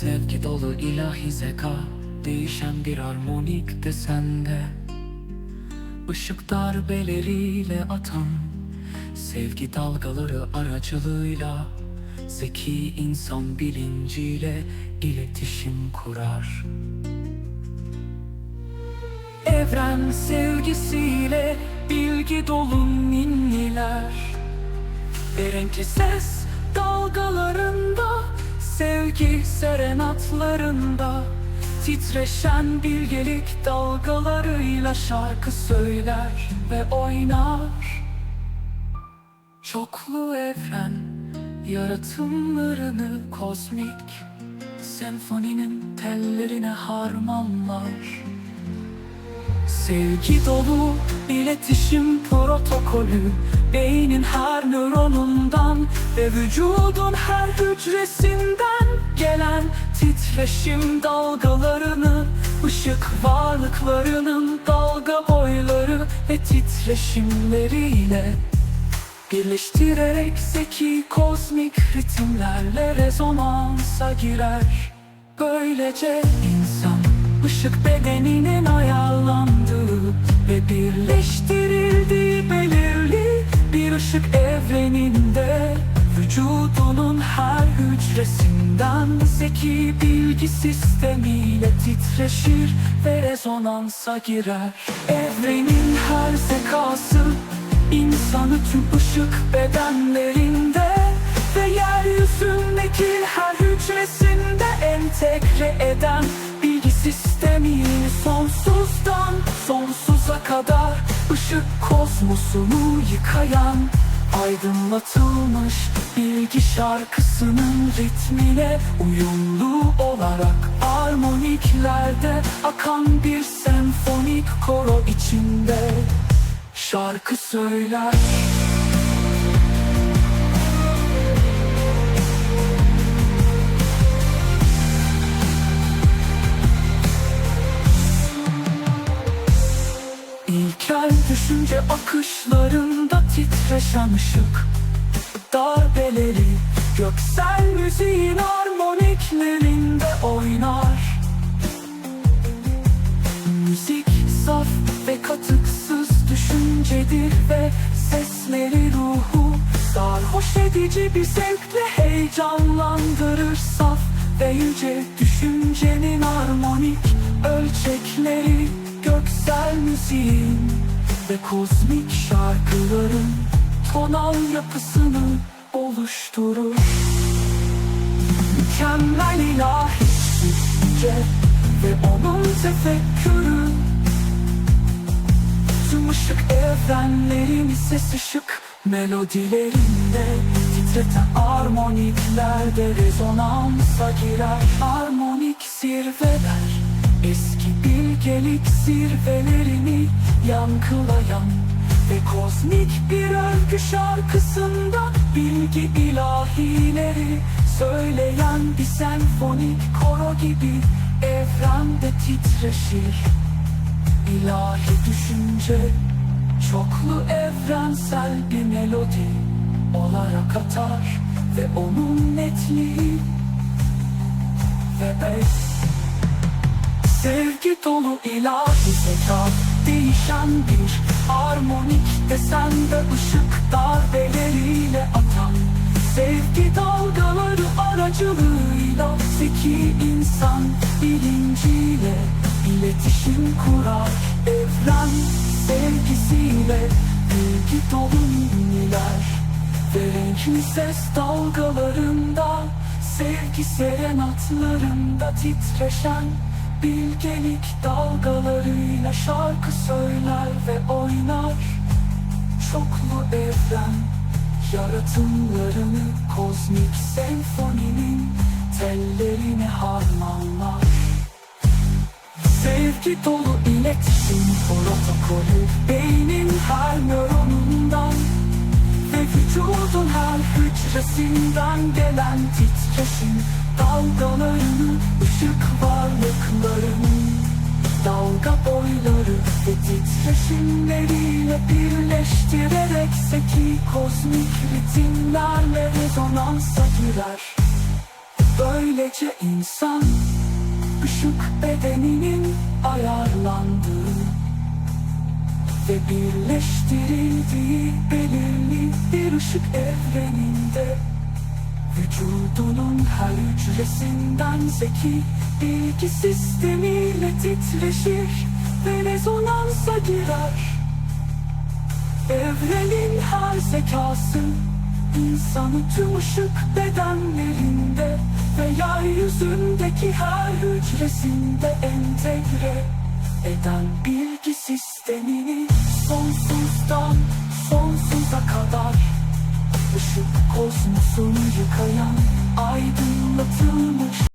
Sevgi dolu ilahi zeka Değişen bir armonik desende Işık darbeleriyle atan Sevgi dalgaları aracılığıyla Zeki insan bilinciyle iletişim kurar. Evren sevgisiyle bilgi dolu ninniler. Ve renkli ses dalgalarında Sevgi serenatlarında Titreşen bilgelik dalgalarıyla şarkı söyler ve oynar. Çoklu evren yaratımlarını kozmik Senfoninin tellerine harmanlar. Sevgi dolu iletişim protokolü Beynin her nöronundan ve vücudun her hücresinden gelen titreşim dalgalarını ışık varlıklarının dalga boyları ve titreşimleriyle Birleştirerek zeki kozmik ritimlerle rezonansa girer. Böylece insan ışık bedeninin ayarlandığı ve birleştirildiği belirli bir ışık evreninde Vücudunun her hücresinden zeki bilgi sistemiyle titreşir ve rezonansa girer. Evrenin her zekası insanı tüm ışık bedenlerinde ve yeryüzündeki her hücresinde entegre eden bilgi sistemi sonsuzdan sonsuza kadar ışık kozmosunu yıkayan aydınlatılmış bilgi şarkısının ritmine uyumlu olarak armoniklerde akan bir senfonik koro içinde şarkı söyler düşünce akışlarında titreşen ışık. Darbeleri göksel müziğin armoniklerinde oynar. Müzik saf ve katıksız düşüncedir ve sesleri ruhu Sarhoş edici bir zevkle heyecanlandırır. Saf ve yüce düşüncenin armonik ölçekleri Göksel müziğin ve kozmik şarkıların tonal yapısını oluşturur. Mükemmel ilahi düşünce ve onun tefekkürü. Tüm ışık evrenlerini ses ışık melodilerinde Titreten armoniklerde rezonansa girer. Armonik zirveler eski bilgelik zirvelerini yankılayan Ve kozmik bir övgü şarkısında bilgi ilahileri Söyleyen bir senfonik koro gibi evrende titreşir. İlahi düşünce Çoklu evrensel bir melodi Olarak atar Ve onun netliği Ve bes Sevgi dolu ilahi zeka Değişen bir armonik desende ışık darbeleriyle atan. Sevgi dalgaları aracılığıyla Zeki insan bilinciyle iletişim kurar Evren sevgisiyle. Bilgi dolu ninniler Ve renkli ses dalgalarında Sevgi serenatlarında titreşen Bilgelik dalgalarıyla şarkı söyler ve oynar. Çoklu evren yaratımlarını kozmik senfoninin tellerine harmanlar? Sevgi dolu iletişim protokolü Beynin her nöronundan Ve vücudun her hücresinden gelen titreşim Dalgalarını, ışık varlıklarının titreşimleriyle birleştirerek Zeki kozmik ritimlerle rezonansa girer. Böylece insan ışık bedeninin ayarlandığı ve birleştirildiği belirli bir ışık evreninde Vücudunun her hücresinden zeki bilgi sistemiyle titreşir ve rezonansa girer. Evrenin her zekası insanı tüm ışık bedenlerinde ve yeryüzündeki her hücresinde entegre eden bilgi sistemini sonsuzdan sonsuza kadar Işık kozmosun yıkayan aydınlatılmış